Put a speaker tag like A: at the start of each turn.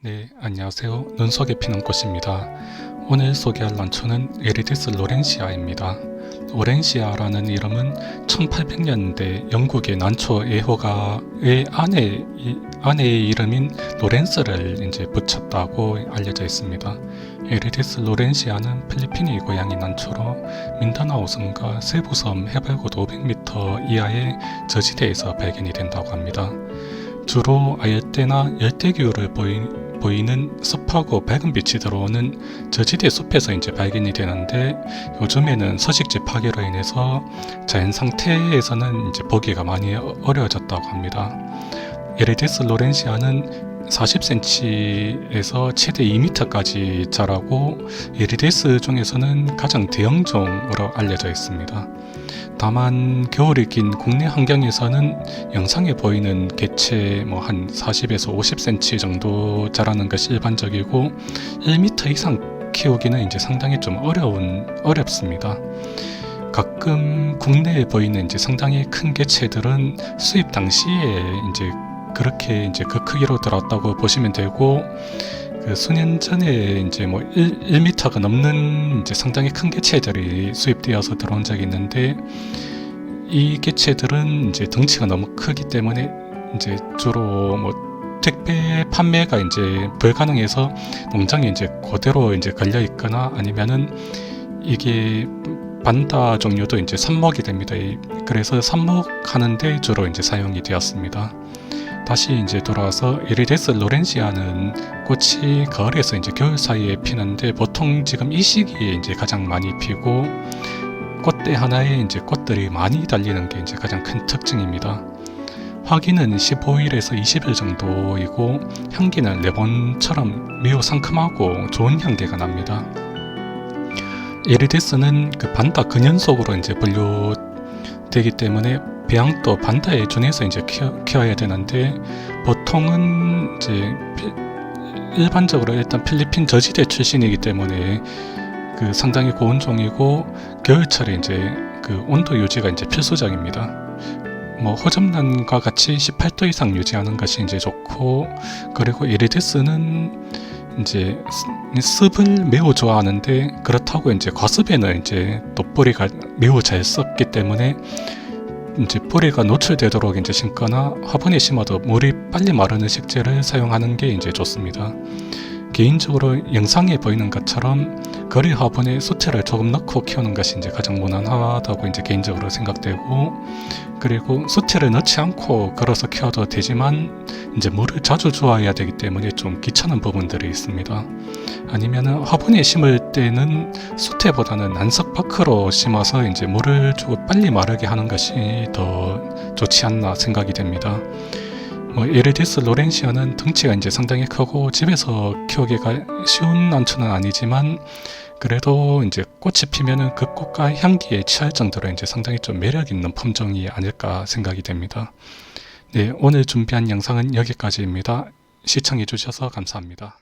A: 네, 안녕하세요. 눈속에 피는 꽃입니다. 오늘 소개할 난초는 에리디스 로렌시아입니다. 로렌시아라는 이름은 1800년대 영국의 난초 애호가의 아내, 이- 아내의 이름인 로렌스를 이제 붙였다고 알려져 있습니다. 에리디스 로렌시아는 필리핀이 고향인 난초로 민다나오 섬과 세부섬 해발고도 500m 이하의 저지대에서 발견이 된다고 합니다. 주로 아열대나 열대기후를 보이, 보이는 습하고 밝은 빛이 들어오는 저지대 숲에서 이제 발견이 되는데 요즘에는 서식지 파괴로 인해서 자연 상태에서는 이제 보기가 많이 어- 어려워졌다고 합니다. 에레디스 로렌시아는 40cm에서 최대 2m까지 자라고 에리데스 중에서는 가장 대형종으로 알려져 있습니다. 다만 겨울이 긴 국내 환경에서는 영상에 보이는 개체 뭐 한 40에서 50cm 정도 자라는 것이 일반적이고 1m 이상 키우기는 이제 상당히 좀 어려운 어렵습니다. 가끔 국내에 보이는 이제 상당히 큰 개체들은 수입 당시에 이제 그렇게 이제 그 크기로 들었다고 보시면 되고 그 수년 전에 이제 뭐 1, 1m가 넘는 이제 상당히 큰 개체들이 수입되어서 들어온 적이 있는데 이 개체들은 이제 덩치가 너무 크기 때문에 이제 주로 뭐 택배 판매가 이제 불가능해서 농장에 이제 그대로 이제 걸려 있거나 아니면은 이게 반다 종류도 이제 삽목이 됩니다. 이- 그래서 삽목하는데 주로 이제 사용이 되었습니다. 다시 이제 돌아와서 이리데스 로렌시아는 꽃이 가을에서 이제 겨울 사이에 피는데 보통 지금 이 시기에 이제 가장 많이 피고 꽃대 하나에 이제 꽃들이 많이 달리는 게 이제 가장 큰 특징입니다. 화기는 15일에서 20일 정도이고 향기는 레몬처럼 매우 상큼하고 좋은 향기가 납니다. 에리데스는 그 반다 근연속으로 이제 분류 되기 때문에 배양도 반다에 준해서 이제 키워, 키워야 되는데 보통은 이제 피- 일반적으로 일단 필리핀 저지대 출신이기 때문에 그 상당히 고온 종이고 겨울철에 이제 그 온도 유지가 이제 필수적입니다. 뭐 호접란과 같이 18도 이상 유지하는 것이 이제 좋고 그리고 이리디스는 이제 습- 습을 매우 좋아하는데 그렇다고 이제 과습에는 이제 또 뿌리가 매우 잘 썩기 때문에 이제 뿌리가 노출되도록 이제 심거나 화분에 심어도 물이 빨리 마르는 식재를 사용하는 게 이제 좋습니다. 개인적으로 영상에 보이는 것처럼 거리 화분에 수채를 조금 넣고 키우는 것이 이제 가장 무난하다고 이제 개인적으로 생각되고 그리고 수채를 넣지 않고 걸어서 키워도 되지만 이제 물을 자주 주어야 되기 때문에 좀 귀찮은 부분들이 있습니다. 아니면은 화분에 심을 때는 수태보다는 난석 밖으로 심어서 이제 물을 주고 빨리 마르게 하는 것이 더 좋지 않나 생각이 됩니다. 뭐 에르디스 로렌시아는 덩치가 이제 상당히 크고 집에서 키우기가 쉬운 난초는 아니지만 그래도 이제 꽃이 피면은 그 꽃과 향기에 취할 정도로 이제 상당히 좀 매력 있는 품종이 아닐까 생각이 됩니다. 네, 오늘 준비한 영상은 여기까지입니다. 시청해 주셔서 감사합니다.